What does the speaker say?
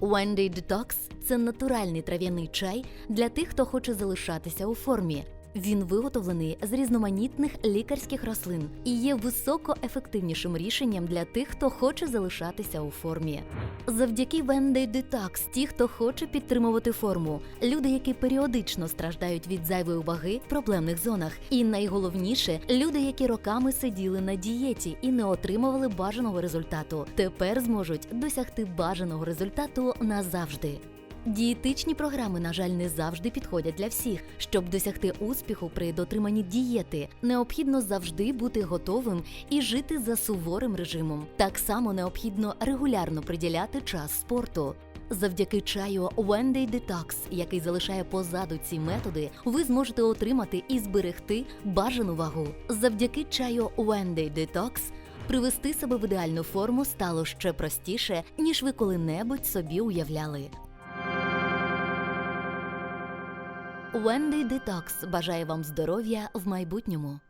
One Day Detox – це натуральний трав'яний чай для тих, хто хоче залишатися у формі. Він виготовлений з різноманітних лікарських рослин і є високоефективнішим рішенням для тих, хто хоче залишатися у формі. Завдяки Day Detox ті, хто хоче підтримувати форму, люди, які періодично страждають від зайвої ваги в проблемних зонах, і найголовніше люди, які роками сиділи на дієті і не отримували бажаного результату, тепер зможуть досягти бажаного результату назавжди. Дієтичні програми, на жаль, не завжди підходять для всіх. Щоб досягти успіху при дотриманні дієти, необхідно завжди бути готовим і жити за суворим режимом. Так само необхідно регулярно приділяти час спорту. Завдяки чаю One Day Detox, який залишає позаду ці методи, ви зможете отримати і зберегти бажану вагу. Завдяки чаю One Day Detox привести себе в ідеальну форму стало ще простіше, ніж ви коли-небудь собі уявляли. Wendy Detox бажає вам здоров'я в майбутньому.